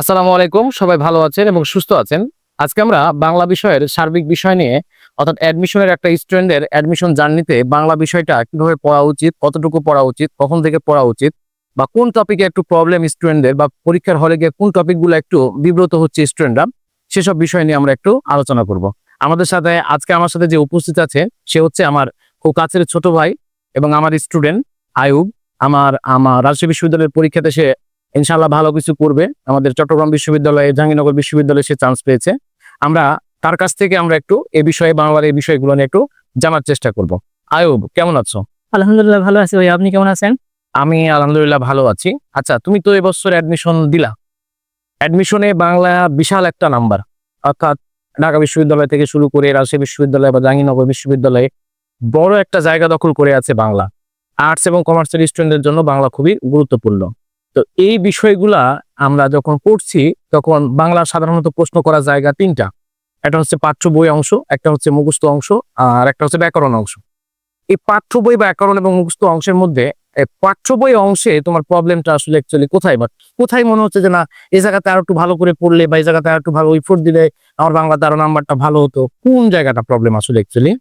আসসালামু আলাইকুম, সবাই ভালো আছেন এবং সুস্থ আছেন। আজকে আমরা বাংলা বিষয়ের সার্বিক বিষয় নিয়ে, অর্থাৎ অ্যাডমিশনের একটা স্টুডেন্টের অ্যাডমিশন জার্নিতে বাংলা বিষয়টা কীভাবে পড়া উচিত, কতটুকু পড়া উচিত, কখন থেকে পড়া উচিত, বা কোন টপিকে একটু প্রবলেম স্টুডেন্টদের বা পরীক্ষার হলে গিয়ে কোন টপিকগুলো একটু বিব্রত হচ্ছে স্টুডেন্টরা সেসব বিষয় নিয়ে আমরা একটু আলোচনা করব। আমাদের সাথে আজকে আমার সাথে যে উপস্থিত আছে, সে হচ্ছে আমার খুব কাছের ছোট ভাই এবং আমার স্টুডেন্ট আয়ুব। আমার আমার রাজশাহী বিশ্ববিদ্যালয়ের পরীক্ষাতে সে ইনশাল্লাহ ভালো কিছু করবে। আমাদের চট্টগ্রাম বিশ্ববিদ্যালয়ে জাহাঙ্গীরনগর বিশ্ববিদ্যালয়ে সে চান্স পেয়েছে। আমরা তার কাছ থেকে আমরা একটু এ বিষয়ে বাংলার এই বিষয়গুলো নিয়ে একটু জানার চেষ্টা করব। আয়ুব কেমন আছো? আলহামদুলিল্লাহ ভালো আছি ভাই। আপনি কেমন আছেন? আমি আলহামদুলিল্লাহ ভালো আছি। আচ্ছা তুমি তো এবছর অ্যাডমিশন দিলা। অ্যাডমিশনে বাংলা বিশাল একটা নাম্বার অর্থাৎ ঢাকা বিশ্ববিদ্যালয় থেকে শুরু করে রাজশাহী বিশ্ববিদ্যালয় বা জাহাঙ্গীরনগর বিশ্ববিদ্যালয়ে বড় একটা জায়গা দখল করে আছে বাংলা। আর্টস এবং কমার্সের স্টুডেন্টদের জন্য বাংলা খুবই গুরুত্বপূর্ণ। তো এই বিষয়গুলা আমরা যখন পড়ছি, তখন বাংলা সাধারণত প্রশ্ন করা জায়গা তিনটা। একটা হচ্ছে পাঠ্য বই অংশ, একটা হচ্ছে মুখস্থ অংশ, আর একটা হচ্ছে ব্যাকরণ অংশ। এই পাঠ্য বই, ব্যাকরণ এবং মুখস্থ অংশের মধ্যে পাঠ্য বই অংশে তোমার প্রবলেমটা আসলে অ্যাকচুয়ালি কোথায়? বা কোথায় মনে হচ্ছে যে, না এই জায়গাতে আর একটু ভালো করে পড়লে বা এই জায়গাতে আর একটু ভালো ইফোর্ট দিলে আমার বাংলাতে আরও নাম্বারটা ভালো হতো? কোন জায়গাটা প্রবলেম আসলে অ্যাকচুয়ালি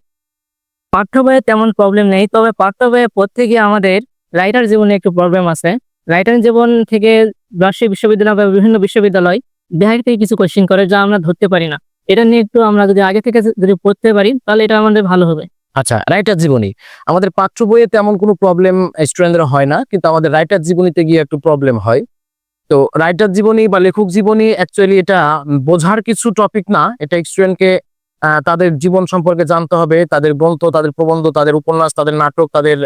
পাঠ্য বইয়ে তেমন প্রবলেম নেই, তবে পাঠ্য বইয়ে পড়তে গিয়ে আমাদের রাইটার জীবনে একটু প্রবলেম আছে। রাইটার জীবন থেকে রাজশাহী বিশ্ববিদ্যালয় বা বিভিন্ন বিশ্ববিদ্যালয় বিহার থেকে কিছু কোশ্চিন করে যা আমরা ধরতে পারি না। এটা নিয়ে একটু আমরা যদি আগে থেকে যদি পড়তে পারি, তাহলে এটা আমাদের ভালো হবে। আচ্ছা রাইটার জীবনী। আমাদের পাঠ্য বইয়ে তেমন কোনো প্রবলেম স্টুডেন্টদের হয় না, কিন্তু আমাদের রাইটার জীবনীতে গিয়ে একটু প্রবলেম হয়। তো রাইটার জীবনী বা লেখক জীবনী অ্যাকচুয়ালি এটা বোঝার কিছু টপিক না। এটা স্টুডেন্টকে তাদের জীবন সম্পর্কে জানতে হবে, তাদের গ্রন্থ, তাদের প্রবন্ধ, তাদের উপন্যাস, তাদের নাটক, তাদের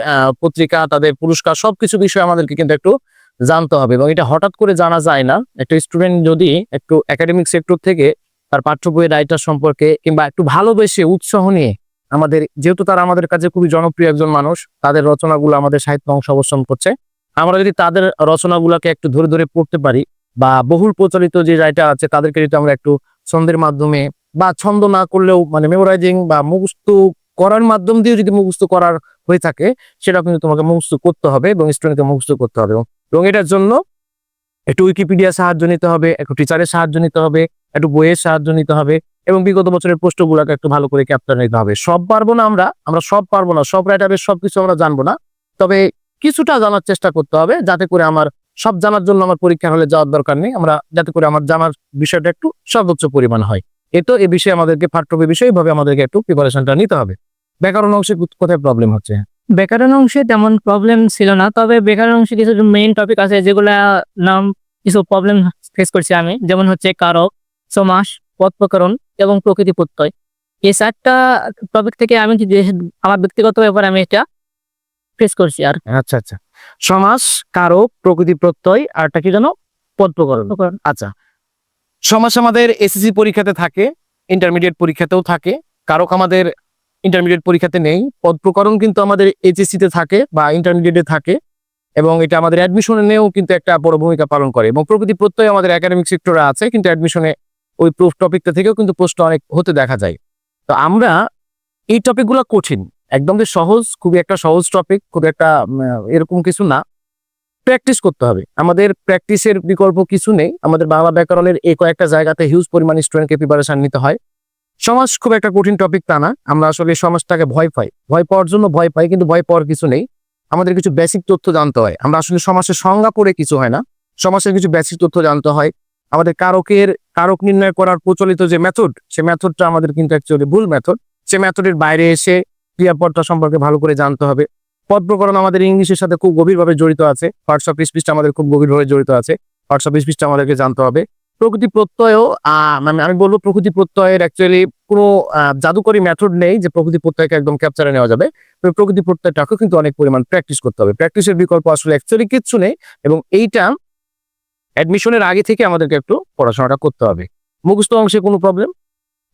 পত্রিকা, তাদের পুরস্কার, সবকিছু বিষয়ে আমাদেরকে কিন্তু একটু জানতে হবে এবং এটা হঠাৎ করে জানা যায় না। একটা স্টুডেন্ট যদি একটু একাডেমিক সেক্টর থেকে তার পাঠ্য বইয়ের রাইটার সম্পর্কে কিংবা একটু ভালোবেসে উৎসাহ নিয়ে আমাদের, যেহেতু তারা আমাদের কাছে খুবই জনপ্রিয় একজন মানুষ, তাদের রচনাগুলো আমাদের সাহিত্য অংশ অবস্থান করছে। আমরা যদি তাদের রচনাগুলোকে একটু ধরে ধরে পড়তে পারি বা বহুল প্রচলিত যে রাইটার আছে, তাদেরকে যদি আমরা একটু ছন্দের মাধ্যমে বা ছন্দ না করলেও মানে মেমোরাইজিং বা মুখস্থ করার মাধ্যম দিয়ে যদি মুখস্থ করার হয়ে থাকে সেটা কিন্তু তোমাকে মুখস্থ করতে হবে এবং স্টুডেন্টকে মুখস্থ করতে হবে। এবং এটার জন্য একটু উইকিপিডিয়া সাহায্য নিতে হবে, একটু টিচারের সাহায্য নিতে হবে, একটু বইয়ের সাহায্য নিতে হবে এবং বিগত বছরের প্রশ্নগুলোকে একটু ভালো করে ক্যাপ্চার নিতে হবে। সব পারব না আমরা আমরা সব পারব না, সব রাইটারের সবকিছু আমরা জানব না। তবে কিছুটা জানার চেষ্টা করতে হবে যাতে করে আমার সব জানার জন্য আমার পরীক্ষা হলে যাওয়ার দরকার নেই। আমরা যাতে করে আমার জানার বিষয়টা একটু সর্বোচ্চ পরিমাণ হয়। এ তো এ বিষয়ে আমাদেরকে পাঠ্যবই বিষয় এইভাবে আমাদেরকে একটু প্রিপারেশনটা নিতে হবে। ব্যাকরণ অংশে কোথায় প্রবলেম হচ্ছে? ব্যাকরণ অংশে তেমন প্রবলেম ছিল না তবে ব্যাকরণ অংশে কিছু মেইন টপিক আছে যেগুলা নাম কিছু প্রবলেম ফেস করছি আমি। যেমন হচ্ছে কারক সমাস পদ প্রকরণ এবং প্রকৃতি প্রত্যয়। এই চারটা টপিক থেকে আমি আমার ব্যক্তিগত ব্যাপারে আমি এটা ফেস করছি আর। আচ্ছা আচ্ছা। সমাস কারক প্রকৃতি প্রত্যয় আর কি জানো পদ প্রকরণ প্রকরণ। আচ্ছা। সমাস আমাদের এসএসসি পরীক্ষাতে থাকে ইন্টারমিডিয়েট পরীক্ষাতেও থাকে কারক আমাদের ইন্টারমিডিয়েট পরীক্ষাতে নেই। পদ প্রকরণ কিন্তু আমাদের এইচএসসি তে থাকে বা ইন্টারমিডিয়েটে থাকে এবং এটা আমাদের অ্যাডমিশনে নিয়েও কিন্তু একটা বড় ভূমিকা পালন করে এবং প্রকৃতি প্রত্যয় আমাদের একাডেমিক সেক্টরে আছে কিন্তু অ্যাডমিশনে ওই প্রুফ টপিকটা থেকেও কিন্তু প্রশ্ন অনেক হতে দেখা যায়। তো আমরা এই টপিকগুলো কঠিন, একদম যে সহজ, খুবই একটা সহজ টপিক খুব একটা এরকম কিছু না। প্র্যাকটিস করতে হবে। আমাদের প্র্যাকটিসের বিকল্প কিছু নেই। আমাদের বাংলা ব্যাকরণের এই কয়েকটা জায়গাতে হিউজ পরিমাণ স্টুডেন্টকে প্রিপারেশান নিতে হয়। সমাজ খুব একটা কঠিন টপিক তা না। আমরা আসলে সমাজটাকে ভয় পাই। ভয় পাওয়ার জন্য ভয় পাই, কিন্তু ভয় পাওয়ার কিছু নেই। আমাদের কিছু বেসিক তথ্য জানতে হয়। আমরা আসলে সমাজের সংজ্ঞা করে কিছু হয় না। সমাজের কিছু বেসিক তথ্য জানতে হয়। আমাদের কারকের, কারক নির্ণয় করার প্রচলিত যে মেথড সে মেথডটা আমাদের কিন্তু অ্যাকচুয়ালি ভুল মেথড সে মেথডের বাইরে এসে ক্রিয়াপদটা সম্পর্কে ভালো করে জানতে হবে। পদ প্রকরণ আমাদের ইংলিশের সাথে খুব গভীরভাবে জড়িত আছে। হোয়াটসঅ্যাপ স্পিচটা আমাদের খুব গভীরভাবে জড়িত আছে। হোয়াটসঅ্যাপ স্পিচটা আমাদেরকে জানতে হবে। প্রকৃতি প্রত্যয়ও মানে আমি বলব প্রকৃতি প্রত্যয়ের অ্যাকচুয়ালি কোনো জাদুকরী মেথড নেই যে প্রকৃতি প্রত্যয়কে একদম ক্যাপচারে নেওয়া যাবে। তবে প্রকৃতি প্রত্যয়টাকেও কিন্তু অনেক পরিমাণ প্র্যাকটিস করতে হবে। প্র্যাকটিসের বিকল্প আসলে অ্যাকচুয়ালি কিচ্ছু নেই এবং এইটা অ্যাডমিশনের আগে থেকে আমাদেরকে একটু পড়াশোনাটা করতে হবে। মুখস্থ অংশে কোনো প্রবলেম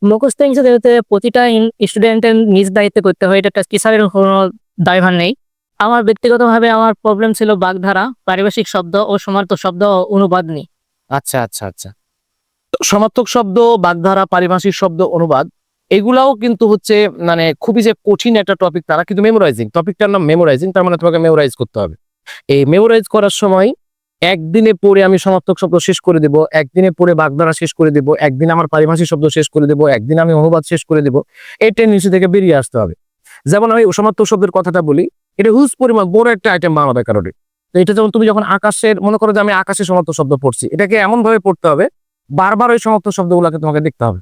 মুখস্থ হিসেবে প্রতিটা স্টুডেন্টের নিজ দায়িত্বে করতে হয় এটা টিচারের কোনো দায়ভার নেই। আমার ব্যক্তিগতভাবে আমার প্রবলেম ছিল বাগধারা পারিভাষিক শব্দ ও সমার্থক শব্দ অনুবাদ নিয়ে। আচ্ছা আচ্ছা আচ্ছা। সমার্থক শব্দ, বাগধারা, পারিভাষিক শব্দ, অনুবাদ, এগুলাও কিন্তু হচ্ছে মানে খুবই যে কঠিন একটা টপিক তারা কিন্তু মেমোরাইজিং টপিকটার নাম মেমোরাইজিং তার মানে তোমাকে মেমোরাইজ করতে হবে। এই মেমোরাইজ করার সময় একদিনে পড়ে আমি সমার্থক শব্দ শেষ করে দেব, একদিনে পড়ে বাগধারা শেষ করে দেব, একদিন আমার পারিভাষিক শব্দ শেষ করে দেব, একদিন আমি অনুবাদ শেষ করে দেব এই টেন্ডেন্সি থেকে বেরিয়ে আসতে হবে। যেমন আমি সমার্থক শব্দের কথাটা বলি, এটা হুজ পরিমাণ বড় একটা আইটেম বাংলা ব্যাকরণে তো এটা যেমন তুমি যখন আকাশের, মনে করো যে আমি আকাশে সমার্থক শব্দ পড়ছি, এটাকে এমন ভাবে পড়তে হবে বারবার ওই সমার্থক শব্দগুলোকে তোমাকে দেখতে হবে।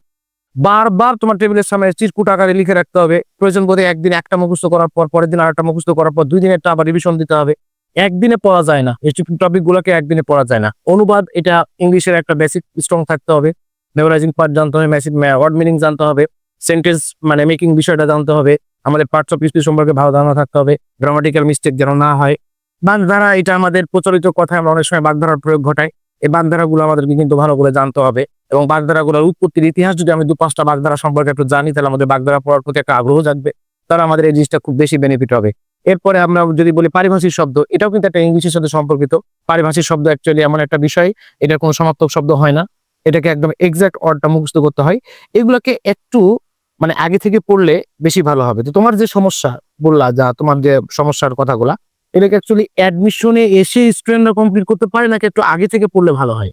বারবার তোমার টেবিলের সামনে চিরকুট আকারে লিখে রাখতে হবে। প্রয়োজন বোধে একদিন একটা মুখস্থ করার পর, পরের দিন আরেকটা মুখস্থ করার পর দুই দিন একটা আবার রিভিশন দিতে হবে। একদিনে পড়া যায় না। এই টপিক গুলোকে একদিনে পড়া যায় না। অনুবাদ, এটা ইংলিশের একটা বেসিক স্ট্রং থাকতে হবে। মেমোরাইজিং পার্ট জানতে হবে মেসিক ওয়ার্ড মিনিং জানতে হবে। সেন্টেন্স মানে মেকিং বিষয়টা জানতে হবে। আমাদের পার্টস অফ স্পিচ সম্পর্কে ভালো ধারণা থাকতে হবে। গ্রামাটিক্যাল মিস্টেক যেন না হয়। বাগধারা এটা আমাদের প্রচলিত কথায় আমরা অনেক সময় বাগধারার প্রয়োগ ঘটাই। এই বাগধারাগুলো আমাদেরকে কিন্তু ভালো করে জানতে হবে এবং বাগধারাগুলোর উৎপত্তির ইতিহাস যদি আমি দু পাঁচটা বাগধারা সম্পর্কে একটু জানি, তাহলে আমাদের বাগধারা পড়ার প্রতি একটা আগ্রহ জাগবে, তাহলে আমাদের এই জিনিসটা খুব বেশি বেনিফিট হবে। এরপরে আমরা যদি বলি পারিভাষিক শব্দ, এটাও কিন্তু একটা ইংলিশের সাথে সম্পর্কিত। পারিভাষিক শব্দ অ্যাকচুয়ালি এমন একটা বিষয়, এটা কোনো সমার্থক শব্দ হয় না। এটাকে একদম এক্সাক্ট অর্ডটা মুখস্থ করতে হয়। এগুলোকে একটু মানে আগে থেকে পড়লে বেশি ভালো হবে। তো তোমার যে সমস্যা বললা, যা তোমার যে সমস্যার কথাগুলা এটাকে অ্যাকচুয়ালি অ্যাডমিশনে এসে স্টুডেন্টরা কমপ্লিট করতে পারে নাকি একটু আগে থেকে পড়লে ভালো হয়?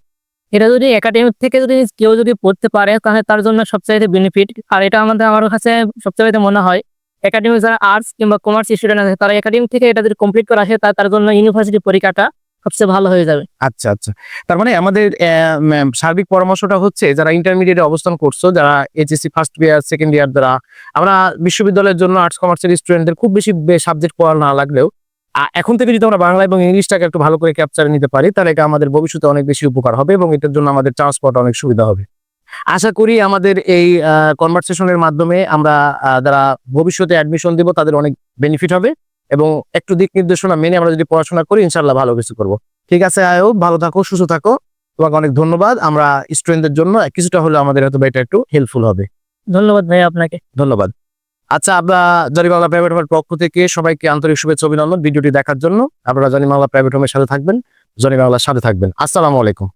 এটা যদি একাডেমিক থেকে যদি কেউ যদি পড়তে পারে তাহলে তার জন্য সবচাইতে বেনিফিট আর এটা আমাদের আমার কাছে সবচাইতে মনে হয় একাডেমিক যারা আর্টস কিংবা কমার্স স্টুডেন্ট আছে তারা একাডেমিক থেকে এটা যদি কমপ্লিট করা আসে তার জন্য ইউনিভার্সিটি পরীক্ষাটা সবচেয়ে ভালো হয়ে যাবে। আচ্ছা আচ্ছা। তার মানে আমাদের সার্বিক পরামর্শটা হচ্ছে যারা ইন্টারমিডিয়েটে অবস্থান করছ যারা HSC first year second year দ্বারা আমরা বিশ্ববিদ্যালয়ের জন্য আর্টস কমার্সের স্টুডেন্টদের খুব বেশি সাবজেক্ট পড়া না লাগলেও এখন থেকে যদি আমরা বাংলা এবং ইংলিশটাকে একটু ভালো করে ক্যাপচারে নিতে পারি তাহলে এটা আমাদের ভবিষ্যতে অনেক বেশি উপকার হবে এবং এটার জন্য আমাদের চান্স পাওয়াটা অনেক সুবিধা হবে। আশা করি আমাদের এই কনভারসেশনের মাধ্যমে আমরা যারা ভবিষ্যতে অ্যাডমিশন দিব তাদের অনেক বেনিফিট হবে এবং একটু দিক নির্দেশনা মেনে আমরা যদি পড়াশোনা করি ইনশাল্লাহ ভালো কিছু করব। ঠিক আছে আয়ো ভালো থাকো সুস্থ থাকো। তোমাকে অনেক ধন্যবাদ। আমরা স্টুডেন্টদের জন্য কিছুটা হলেও আমাদের হয়তো এটা একটু হেল্পফুল হবে। ধন্যবাদ ভাই আপনাকে। ধন্যবাদ। আচ্ছা আমরা জানি বাংলা প্রাইভেট হোমের পক্ষ থেকে সবাইকে আন্তরিক শুভেচ্ছা অভিনন্দন ভিডিওটি দেখার জন্য। আপনারা জানি বাংলা প্রাইভেট হোমের সাথে থাকবেন জানিমাল্লার সাথে থাকবেন। আসসালামু আলাইকুম।